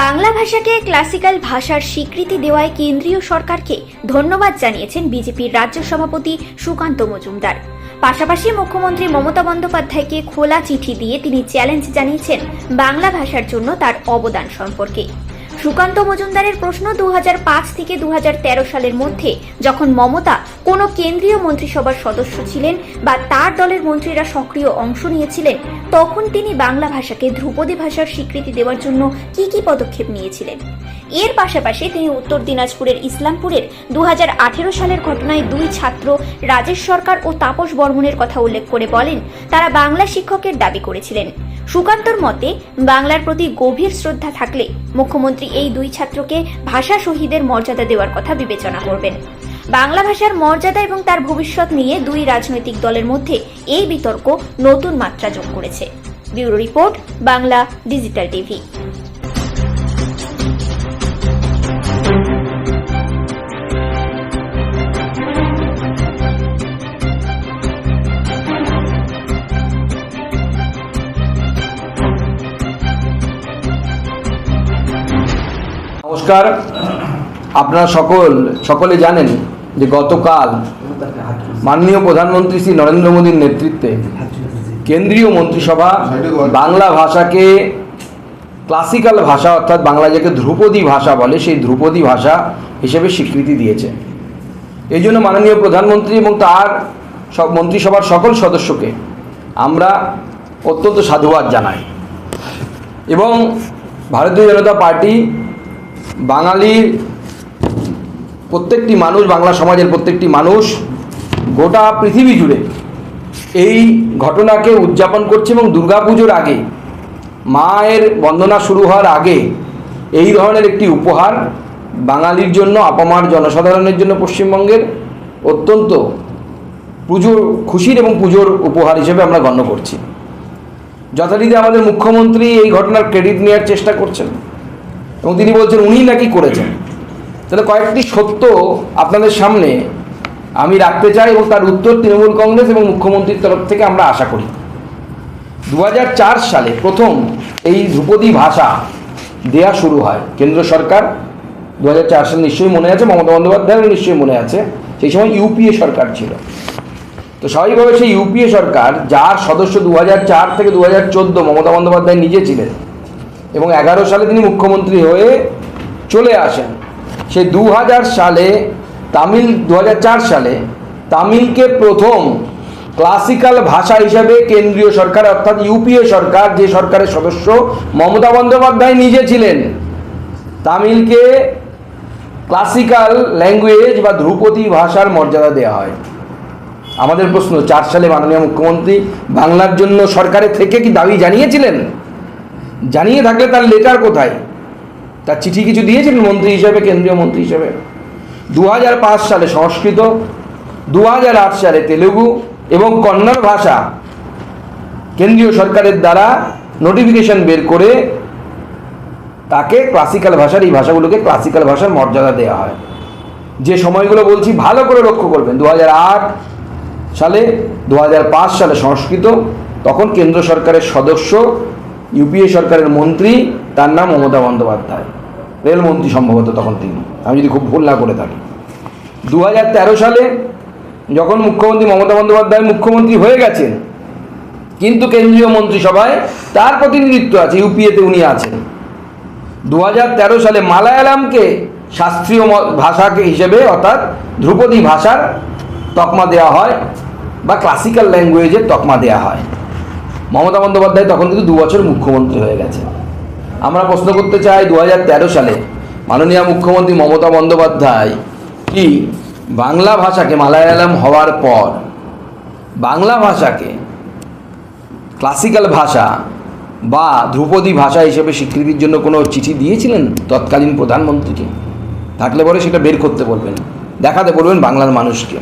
বাংলা ভাষাকে ক্লাসিক্যাল ভাষার স্বীকৃতি দেওয়ায় কেন্দ্রীয় সরকারকে ধন্যবাদ জানিয়েছেন বিজেপির রাজ্য সভাপতি সুকান্ত মজুমদার। পাশাপাশি মুখ্যমন্ত্রী মমতা বন্দ্যোপাধ্যায়কে খোলা চিঠি দিয়ে তিনি চ্যালেঞ্জ জানিয়েছেন বাংলা ভাষার জন্য তার অবদান সম্পর্কে। সুকান্ত মজুমদারের প্রশ্ন দু হাজার পাঁচ থেকে দু হাজার তেরো সালের মধ্যে, যখন মমতা কোনো কেন্দ্রীয় মন্ত্রিসভার সদস্য ছিলেন বা তার দলের মন্ত্রীরা সক্রিয় অংশ নিয়েছিলেন, তখন তিনি বাংলা ভাষাকে ধ্রুপদী ভাষার স্বীকৃতি দেওয়ার জন্য কি কি পদক্ষেপ নিয়েছিলেন? এর পাশাপাশি তিনি উত্তর দিনাজপুরের ইসলামপুরের দু হাজার আঠেরো সালের ঘটনায় দুই ছাত্র, রাজেশ সরকার ও তাপস বর্মনের কথা উল্লেখ করে বলেন, তারা বাংলা শিক্ষকের দাবি করেছিলেন। সুকান্তর মতে, বাংলার প্রতি গভীর শ্রদ্ধা থাকলে মুখ্যমন্ত্রী এই দুই ছাত্রকে ভাষা শহীদের মর্যাদা দেওয়ার কথা বিবেচনা করবেন। বাংলা ভাষার মর্যাদা এবং তার ভবিষ্যৎ নিয়ে দুই রাজনৈতিক দলের মধ্যে এই বিতর্ক নতুন মাত্রা যোগ করেছে। Bureau report, Bangla, digital TV. নমস্কার। আপনারা সকল, সকলে জানেন যে গতকাল মাননীয় প্রধানমন্ত্রী শ্রী নরেন্দ্র মোদীর নেতৃত্বে কেন্দ্রীয় মন্ত্রিসভা বাংলা ভাষাকে ক্লাসিক্যাল ভাষা অর্থাৎ বাংলা যাকে ধ্রুপদী ভাষা বলে, সেই ধ্রুপদী ভাষা হিসেবে স্বীকৃতি দিয়েছে। এই জন্য মাননীয় প্রধানমন্ত্রী এবং তার সব মন্ত্রিসভার সকল সদস্যকে আমরা অত্যন্ত সাধুবাদ জানাই। এবং ভারতীয় জনতা পার্টি বাঙালির প্রত্যেকটি মানুষ, বাংলা সমাজের প্রত্যেকটি মানুষ গোটা পৃথিবী জুড়ে এই ঘটনাকে উদযাপন করছে এবং দুর্গাপুজোর আগে, মায়ের বন্দনা শুরু হওয়ার আগে এই ধরনের একটি উপহার বাঙালির জন্য, আপামার জনসাধারণের জন্য পশ্চিমবঙ্গের অত্যন্ত পুজোর খুশির এবং পুজোর উপহার হিসেবে আমরা গণ্য করছি। যথারীতি আমাদের মুখ্যমন্ত্রী এই ঘটনার ক্রেডিট নেওয়ার চেষ্টা করছেন। এবং তিনি বলছেন উনি নাকি করেছেন? তাহলে কয়েকটি সত্য আপনাদের সামনে আমি রাখতে চাই এবং তার উত্তর তৃণমূল কংগ্রেস এবং মুখ্যমন্ত্রীর তরফ থেকে আমরা আশা করি। দু হাজার চার সালে প্রথম এই ধ্রুপদী ভাষা দেয়া শুরু হয় কেন্দ্র সরকার। দু হাজার চার সালে নিশ্চয়ই মনে আছে, মমতা বন্দ্যোপাধ্যায়েরও নিশ্চয়ই মনে আছে, সেই সময় ইউপিএ সরকার ছিল। তো স্বাভাবিকভাবে সেই ইউপিএ সরকার, যার সদস্য দু হাজার চার থেকে দু হাজার চোদ্দ মমতা বন্দ্যোপাধ্যায় নিজে ছিলেন এবং এগারো সালে তিনি মুখ্যমন্ত্রী হয়ে চলে আসেন। সে দু হাজার সালে তামিল দু হাজার চার সালে তামিলকে প্রথম ক্লাসিক্যাল ভাষা হিসেবে কেন্দ্রীয় সরকার, অর্থাৎ ইউপিএ সরকার, যে সরকারের সদস্য মমতা বন্দ্যোপাধ্যায় নিজে ছিলেন, তামিলকে ক্লাসিক্যাল ল্যাঙ্গুয়েজ বা ধ্রুপদী ভাষার মর্যাদা দেওয়া হয়। আমাদের প্রশ্ন, চার সালে মাননীয় মুখ্যমন্ত্রী বাংলার জন্য সরকারের থেকে কি দাবি জানিয়েছিলেন? জানিয়ে থাকলে তার লেটার কোথায়? তার চিঠি কিছু দিয়েছিলেন মন্ত্রী হিসেবে, কেন্দ্রীয় মন্ত্রী হিসেবে? দু হাজার পাঁচ সালে সংস্কৃত দু হাজার আট সালে তেলেগু এবং কন্নড় ভাষা কেন্দ্রীয় সরকারের দ্বারা নোটিফিকেশন বের করে তাকে ক্লাসিক্যাল ভাষার, এই ভাষাগুলোকে ক্লাসিক্যাল ভাষার মর্যাদা দেওয়া হয়। যে সময়গুলো বলছি, ভালো করে লক্ষ্য করবেন। দু হাজার আট সালে দু হাজার পাঁচ সালে সংস্কৃত, তখন কেন্দ্র সরকারের সদস্য ইউপিএ সরকারের মন্ত্রী, তার নাম মমতা বন্দ্যোপাধ্যায়। রেলমন্ত্রী সম্ভবত তখন তিনি। আমি যদি খুব ভুল না করে থাকি। দু হাজার তেরো সালে যখন মুখ্যমন্ত্রী মমতা বন্দ্যোপাধ্যায় মুখ্যমন্ত্রী হয়ে গেছেন, কিন্তু কেন্দ্রীয় মন্ত্রিসভায় তার প্রতিনিধিত্ব আছে ইউপিএতে উনি আছেন। দু হাজার তেরো সালে মালায়ালামকে শাস্ত্রীয় ভাষাকে হিসেবে, অর্থাৎ ধ্রুপদী ভাষার তকমা দেওয়া হয় বা ক্লাসিক্যাল ল্যাঙ্গুয়েজের তকমা দেওয়া হয়। মমতা বন্দ্যোপাধ্যায় তখন কিন্তু দু বছর মুখ্যমন্ত্রী হয়ে গেছে। আমরা প্রশ্ন করতে চাই দু হাজার তেরো সালে মাননীয় মুখ্যমন্ত্রী মমতা বন্দ্যোপাধ্যায় কি বাংলা ভাষাকে মালায়ালাম হওয়ার পর বাংলা ভাষাকে ক্লাসিক্যাল ভাষা বা ধ্রুপদী ভাষা হিসেবে স্বীকৃতির জন্য কোনো চিঠি দিয়েছিলেন তৎকালীন প্রধানমন্ত্রীকে? থাকলে পরে সেটা বের করতে বলবেন। দেখাতে বলবেন বাংলার মানুষকে।